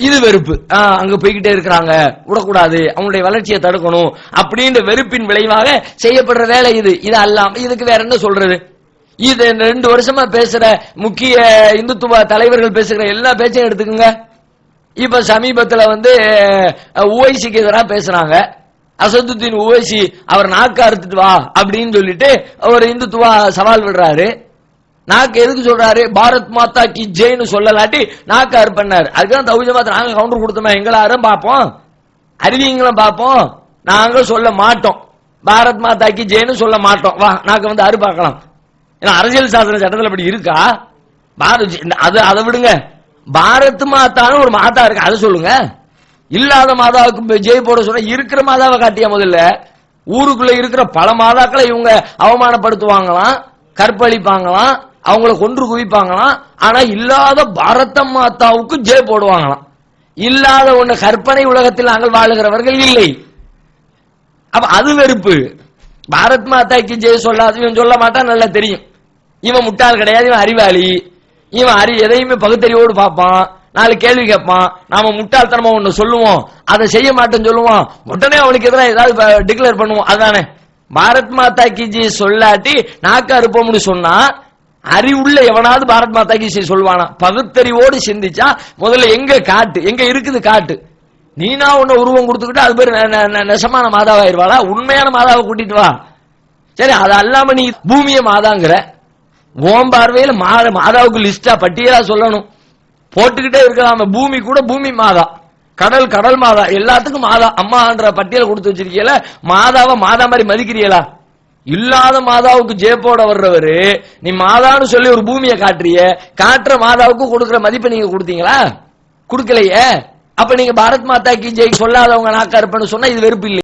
இது வெறுப்பு. ஆ, அங்க போய்கிட்டே இருக்கிறாங்க. விடக்கூடாது. அவங்களுடைய வளர்ச்சியை தடுக்கணும். அப்படின்ற வெறுப்பின் விளைவாக செய்யப்படுற வேலை இது. இது அல்லாம. இதுக்கு வேற என்ன சொல்றது? இது ரெண்டு வருஷமா பேசுற முக்கிய இந்துத்துவ தலைவர்கள் பேசுகிற எல்லா பேச்சையும் எடுத்துக்கோங்க. இப்ப சமீபத்துல வந்து உவைசிக்கு எதிராக பேசுறாங்க. அசதுத்தீன் உவைசி அவர் நாக்க அறுத்துட்டு வா அப்படின்னு சொல்லிட்டு அவர் இந்துத்துவா சவால் விடுறாரு. நாக்கு எதுக்கு சொல்றாரு? பாரத் மாதா கி ஜெயின்னு சொல்லலாட்டி நாக்கு அறுப்பண்ணாரு அதுக்குதான் தௌஜ மாத்த நாங்க கவுண்டர் கொடுத்தோமே எங்களாரும் பார்ப்போம். அறிவிங்களும் பார்ப்போம். நாங்க சொல்ல மாட்டோம். பாரத் மாதா கி ஜெயின்னு சொல்ல மாட்டோம். வா நாக்கு வந்து அரு பார்க்கலாம். ஏன்னா அரசியல் சாசன சட்டத்தில் அப்படி இருக்கா? பாரத் அது அதை விடுங்க. பாரத் மாதான்னு ஒரு மாதா இருக்கு. அதை சொல்லுங்க. இல்லாத மாதாவுக்கு ஜெய் போட சொன்னா இருக்கிற மாதாவை காட்டியா முதல்ல? ஊருக்குள்ள இருக்கிற பல மாதாக்களை இவங்க அவமானப்படுத்துவாங்களாம் கற்பழிப்பாங்களாம் அவங்கள கொன்று குவிப்பாங்களாம். ஆனா இல்லாத பாரத மாதாவுக்கு ஜெய போடுவாங்களாம். இல்லாத ஒண்ணு கற்பனை உலகத்தில் நாங்கள் வாழுகிறவர்கள் இல்லை. அப்ப அது வெறுப்பு. பாரத் மாதாக்கு ஜெய சொல்லாது இவன் சொல்ல மாட்டான் நல்லா தெரியும். இவன் முட்டாள் கிடையாது இவன் அறிவாளி. இவன் அறி எதையுமே பகுத்தறிவோடு பார்ப்பான். நாலு கேள்வி கேட்பான். நாம முட்டாள்தனமா ஒண்ணு சொல்லுவோம். அதை செய்ய மாட்டேன்னு சொல்லுவோம் உடனே அவனுக்கு எதிராக ஏதாவது டிக்ளேர் பண்ணுவோம். அதானே பாரத் மாதா கிஜி சொல்லாட்டி நாக்கு அறுப்போம்னு சொன்னா அறிவுள்ள எவனாவது பாரத் மாதா கீசை சொல்வானா? பகுத்தறிவோடு சிந்திச்சா முதல்ல எங்க காட்டு? எங்க இருக்குது காட்டு? நீனா உன்ன உருவம் கொடுத்துக்கிட்டு அது பேர் நெ- நெசமான மாதாவாயிருவாளா? உண்மையான மாதாவை கூட்டிட்டு வா. சரி அது அல்லாம நீ பூமிய மாதாங்கிற. ஓம் பார்வையில் மாதாவுக்கு லிஸ்டா பட்டியலா சொல்லணும். போட்டுக்கிட்டே இருக்கலாம. பூமி கூட பூமி மாதா. கடல் கடல் மாதா. எல்லாத்துக்கும் மாதா. அம்மான்ற பட்டியல் கொடுத்து வச்சிருக்கீங்களா மாதாவை மாதா மாதிரி மதிக்கிறீங்களா இல்லாத மாதாவுக்கு ஜேப்போட வர்றவரு நீ மாதான்னு சொல்லி ஒரு பூமியை காட்டுறிய காட்டுற மாதாவுக்கு கொடுக்கிற மதிப்பை நீங்க கொடுத்தீங்களா? கொடுக்கலையே. அப்ப நீங்க பாரத் மாதா கி ஜெய் சொல்லாதவங்க நாக்கா இருப்பேன்னு சொன்னா இது வெறுப்பு இல்லை